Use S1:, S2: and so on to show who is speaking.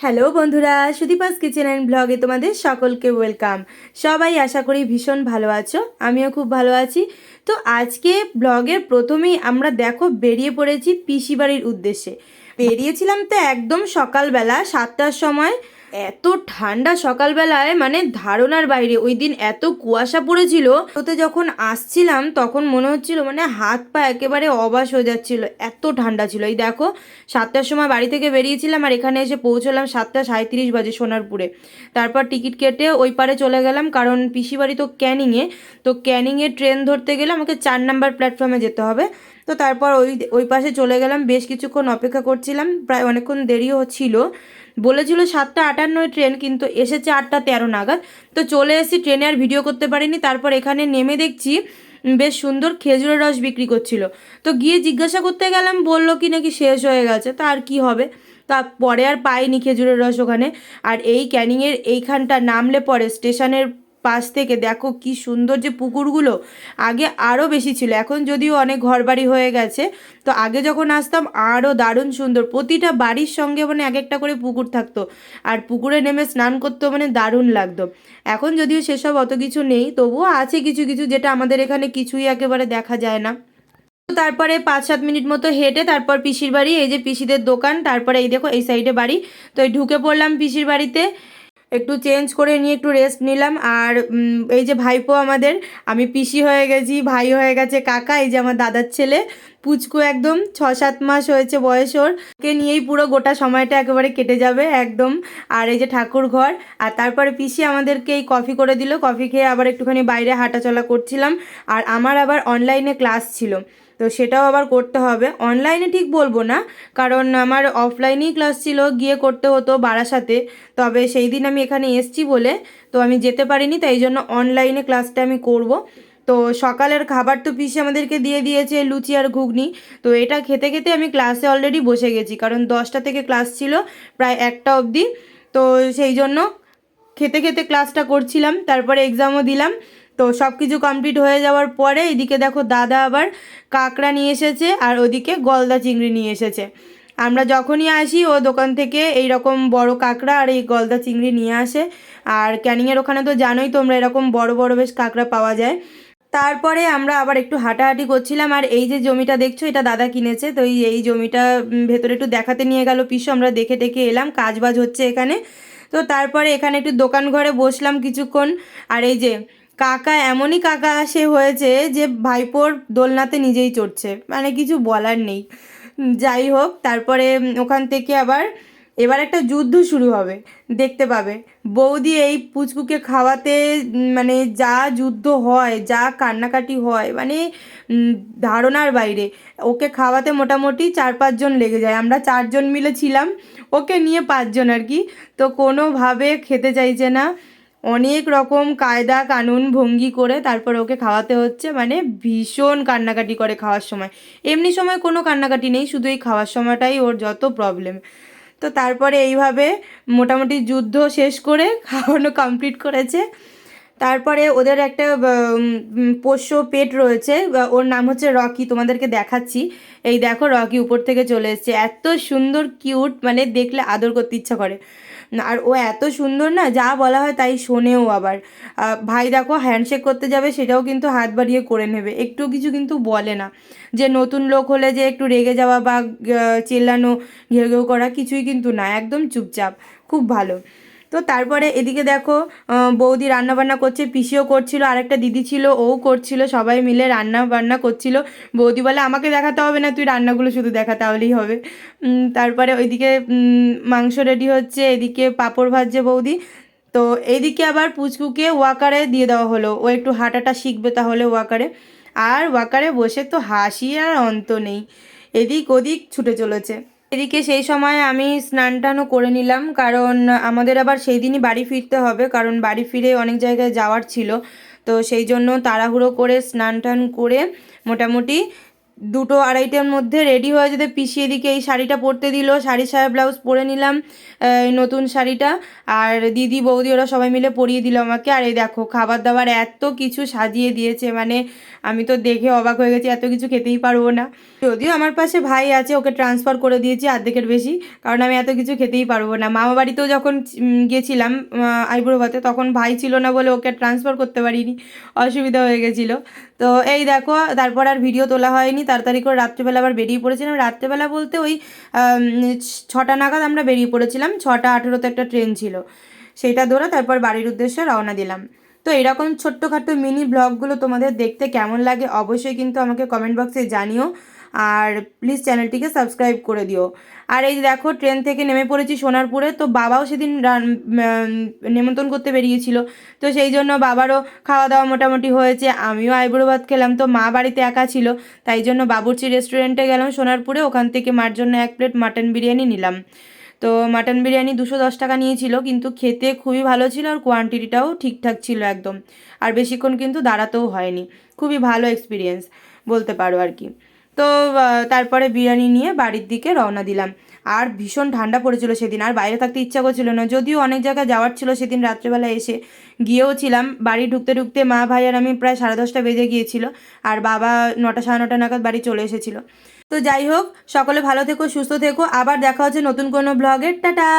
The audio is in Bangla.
S1: হ্যালো বন্ধুরা, সুদীপাস কিচেন অ্যান্ড ব্লগে তোমাদের সকলকে ওয়েলকাম সবাই আশা করি ভীষণ ভালো আছো, আমিও খুব ভালো আছি। তো আজকে ব্লগের প্রথমেই আমরা দেখো বেরিয়ে পড়েছি পিসি বাড়ির উদ্দেশ্যে। বেরিয়েছিলাম তো একদম সকালবেলা সাতটার সময় এত ঠান্ডা সকালবেলায় মানে ধারণার বাইরে। ওই দিন এত কুয়াশা পড়েছিল, ওতে যখন আসছিলাম, তখন মনে হচ্ছিল মানে হাত পা একেবারে অবাস হয়ে যাচ্ছিল। এত ঠান্ডা ছিল। এই দেখো, সাতটার সময় বাড়ি থেকে বেরিয়েছিলাম আর এখানে এসে পৌঁছলাম সাতটা সাঁত্রিশ বাজে সোনারপুরে। তারপর টিকিট কেটে ওই পারে চলে গেলাম, কারণ পিসি বাড়ি তো ক্যানিংয়ে। তো ক্যানিংয়ে ট্রেন ধরতে গেলে আমাকে চার নাম্বার প্ল্যাটফর্মে যেতে হবে। তো তারপর ওই ওই পাশে চলে গেলাম, বেশ কিছুক্ষণ অপেক্ষা করছিলাম, প্রায় অনেকক্ষণ দেরিও ছিল বলেছিল সাতটা আটান্নয় ট্রেন, কিন্তু এসেছে আটটা তেরো নাগাদ। তো চলে এসেছি ট্রেনে, আর ভিডিও করতে পারিনি। তারপর এখানে নেমে দেখছি বেশ সুন্দর খেজুরের রস বিক্রি করছিল। তো গিয়ে জিজ্ঞাসা করতে গেলাম, বলল কি নাকি শেষ হয়ে গেছে, তা আর কি হবে? তা পরে আর পাইনি খেজুরের রস ওখানে। আর এই ক্যানিংয়ের এইখানটা নামলে পরে স্টেশনের পাশ থেকে। দেখো কি সুন্দর যে পুকুরগুলো, আগে আরও বেশি ছিল। এখন যদিও অনেক ঘরবাড়ি হয়ে গেছে, তো আগে যখন আসতাম আরও দারুণ সুন্দর। প্রতিটা বাড়ির সঙ্গে মানে এক একটা করে পুকুর থাকতো, আর পুকুরে নেমে স্নান করতেও মানে দারুণ লাগতো। এখন যদিও সেসব অত কিছু নেই, তবুও আছে কিছু কিছু যেটা আমাদের এখানে কিছুই একেবারে দেখা যায় না। তারপরে পাঁচ সাত মিনিট মতো হেঁটে তারপর পিসির বাড়ি, এই যে পিসিদের দোকান, তারপরে এই দেখো এই সাইডে বাড়ি। তো এই ঢুকে পড়লাম পিসির বাড়িতে একটু চেঞ্জ করে নিয়ে একটু রেস্ট নিলাম। আর এই যে ভাইপো আমাদের, আমি পিসি হয়ে গেছি, ভাই হয়ে গেছে কাকা, এই যে আমার দাদার ছেলে। পুচকু একদম ছ সাত মাস হয়েছে বয়স ওর। কে নিয়েই পুরো গোটা সময়টা একেবারে কেটে যাবে একদম। আর এই যে ঠাকুর ঘর, আর তারপরে পিসি আমাদেরকে এই কফি করে দিল। কফি খেয়ে আবার একটুখানি বাইরে হাঁটাচলা করছিলাম। আর আমার আবার অনলাইনে ক্লাস ছিল। তো সেটাও আবার করতে হবে। অনলাইনে ঠিক বলব না, কারণ আমার অফলাইনেই ক্লাস ছিল, গিয়ে করতে হতো বারাসাতে। তবে সেই দিন আমি এখানে এসছি বলে, তো আমি যেতে পারিনি, তাই জন্য অনলাইনে ক্লাসটা আমি করব। তো সকালের খাবার তো পিসে আমাদেরকে দিয়ে দিয়েছে, লুচি আর ঘুগনি। তো এটা খেতে খেতে আমি ক্লাসে অলরেডি বসে গেছি, কারণ দশটা থেকে ক্লাস ছিল, প্রায় একটা অবধি। তো সেই জন্য খেতে খেতে ক্লাসটা করছিলাম, তারপরে এক্সামও দিলাম। তো সব কিছু কমপ্লিট হয়ে যাওয়ার পরে এদিকে দেখো দাদা আবার কাঁকড়া নিয়ে এসেছে আর ওদিকে গলদা চিংড়ি নিয়ে এসেছে। আমরা যখনই আসি, ও দোকান থেকে এই রকম বড় কাঁকড়া আর এই গলদা চিংড়ি নিয়ে আসে। আর ক্যানিংয়ের ওখানে তো জানোই তোমরা এরকম বড় বড় বেশ কাঁকড়া পাওয়া যায়। তারপরে আমরা আবার একটু হাঁটাহাঁটি করছিলাম আর এই যে জমিটা দেখছ, এটা দাদা কিনেছে। তো এই জমিটা ভেতরে একটু দেখাতে নিয়ে গেল পিসু। আমরা দেখে টেকে এলাম কাজ বাজ হচ্ছে এখানে। তো তারপরে এখানে একটু দোকান ঘরে বসলাম কিছুক্ষণ। আর এই যে কাকা, এমনই কাকা সে হয়েছে যে ভাইপোর দোলনাতে নিজেই চড়ছে। মানে কিছু বলার নেই। যাই হোক, তারপরে ওখান থেকে আবার, এবার একটা যুদ্ধ শুরু হবে। দেখতে পাবে। বৌদি এই পুচকুকে খাওয়াতে মানে যা যুদ্ধ হয়, যা কান্নাকাটি হয় মানে ধারণার বাইরে। ওকে খাওয়াতে মোটামুটি চার পাঁচজন লেগে যায়। আমরা চারজন মিলে ছিলাম। ওকে নিয়ে পাঁচজন আর কি। তো কোনোভাবে খেতে চাইছে না। অনেক রকম কায়দা কানুন ভঙ্গি করে তারপর ওকে খাওয়াতে হচ্ছে মানে ভীষণ কান্নাকাটি করে খাওয়ার সময়। এমনি সময় কোনো কান্নাকাটি নেই, শুধু এই খাওয়ার সময়টাই ওর যত প্রবলেম তো তারপরে এইভাবে মোটামুটি যুদ্ধ শেষ করে খাওয়ানো কমপ্লিট করেছে। তারপরে ওদের একটা পোষ্য পেট রয়েছে ওর নাম হচ্ছে রকি, তোমাদেরকে দেখাচ্ছি। এই দেখো রকি উপর থেকে চলে এসেছে, এত সুন্দর কিউট মানে দেখলে আদর করতে ইচ্ছা করে। আর ও এত সুন্দর না, যা বলা হয় তাই শোনেও আবার। ভাই দেখো হ্যান্ডশেক করতে যাবে, সেটাও কিন্তু হাত বাড়িয়ে করে নেবে। একটু কিছু কিন্তু বলে না। যে নতুন লোক হলে যে একটু রেগে যাওয়া বা চেল্লানো, ঘেউ ঘেউ করা কিছুই কিন্তু না, একদম চুপচাপ। খুব ভালো। তো তারপরে এদিকে দেখো বৌদি রান্না বান্না করছে, পিসিও করছিল, আরেকটা দিদি ছিল, ও করছিল, সবাই মিলে রান্না বান্না করছিল। বৌদি বলে, আমাকে দেখাতে হবে না, তুই রান্নাগুলো শুধু দেখা, তাহলেই হবে। তারপরে ওইদিকে মাংস রেডি হচ্ছে, এদিকে পাঁপড় ভাজছে বৌদি। তো এইদিকে আবার পুচকুকে ওয়াকারে দিয়ে দেওয়া হলো। ও একটু হাঁটাটা শিখবে তাহলে ওয়াকারে। আর ওয়াকারে বসে তো হাসি আর অন্ত নেই। এদিক ওদিক ছুটে চলেছে। এদিকে সেই সময় আমি স্নান টানও করে নিলাম, কারণ আমাদের আবার সেই দিনই বাড়ি ফিরতে হবে, কারণ বাড়ি ফিরে অনেক জায়গায় যাওয়ার ছিল। তো সেই জন্য তাড়াহুড়ো করে স্নান টান করে মোটামুটি দুটো আড়াইটের মধ্যে রেডি হয়ে যেতে পিছিয়ে দিকে, এই শাড়িটা পরতে দিল শাড়ি সায়া ব্লাউজ পরে নিলাম নতুন শাড়িটা। আর দিদি, বৌদি, ওরা সবাই মিলে পরিয়ে দিল আমাকে। আর এই দেখো খাবার দাবার এত কিছু সাজিয়ে দিয়েছে মানে আমি তো দেখে অবাক হয়ে গেছি, এত কিছু খেতেই পারব না। যদিও আমার পাশে ভাই আছে, ওকে ট্রান্সফার করে দিয়েছি অর্ধেকের বেশি, কারণ আমি এত কিছু খেতেই পারব না। মামা বাড়িতেও যখন গেছিলাম আইব্রোভাতে তখন ভাই ছিল না বলে ওকে ট্রান্সফার করতে পারিনি, অসুবিধা হয়ে গেছিল। তো এই দেখো, তারপর আর ভিডিও তোলা হয়নি। তাড়াতাড়ি করে রাত্রেবেলা আবার বেরিয়ে পড়েছিলাম। রাত্রেবেলা বলতে ওই ছটা নাগাদ আমরা বেরিয়ে পড়েছিলাম। ছটা আঠেরোতে একটা ট্রেন ছিল। সেটা ধরে তারপর বাড়ির উদ্দেশ্যে রওনা দিলাম। তো এরকম ছোট্টখাটো মিনি ব্লগগুলো তোমাদের দেখতে কেমন লাগে অবশ্যই কিন্তু আমাকে কমেন্ট বক্সে জানিও। আর প্লিজ চ্যানেলটিকে সাবস্ক্রাইব করে দিও। আর এই দেখো ট্রেন থেকে নেমে পড়েছি সোনারপুরে, তো বাবাও সেদিন নেমন্তন্ন করতে বেরিয়েছিল। তো সেই জন্য বাবারও খাওয়া দাওয়া মোটামুটি হয়েছে, আমিও আইবুড়ো ভাত খেলাম। তো মা বাড়িতে একা ছিল, তাই জন্য বাবুর্চি রেস্টুরেন্টে গেলাম সোনারপুরে, ওখান থেকে মার জন্য এক প্লেট মাটন বিরিয়ানি নিলাম। তো মাটন বিরিয়ানি দুশো দশ টাকা নিয়েছিল, কিন্তু খেতে খুবই ভালো ছিল আর কোয়ান্টিটিটাও ঠিকঠাক ছিল একদম। আর বেশিক্ষণ কিন্তু দাঁড়াতেও হয়নি। খুবই ভালো এক্সপিরিয়েন্স বলতে পারো আর কি। তো তারপরে বিরিয়ানি নিয়ে বাড়ির দিকে রওনা দিলাম। আর ভীষণ ঠান্ডা পড়েছিল সেদিন, আর বাইরে থাকতে ইচ্ছা করছিল না। যদিও অনেক জায়গায় যাওয়ার ছিল সেদিন রাত্রেবেলা এসে গিয়েও ছিলাম। বাড়ি ঢুকতে ঢুকতে মা, ভাই আর আমি প্রায় সাড়ে দশটা বেজে গিয়েছিল, আর বাবা নটা সাড়ে নটা নাগাদ বাড়ি চলে এসেছিল। তো যাই হোক, সকলে ভালো থেকো, সুস্থ থেকো। আবার দেখা হচ্ছে নতুন কোনো ব্লগের টাটা!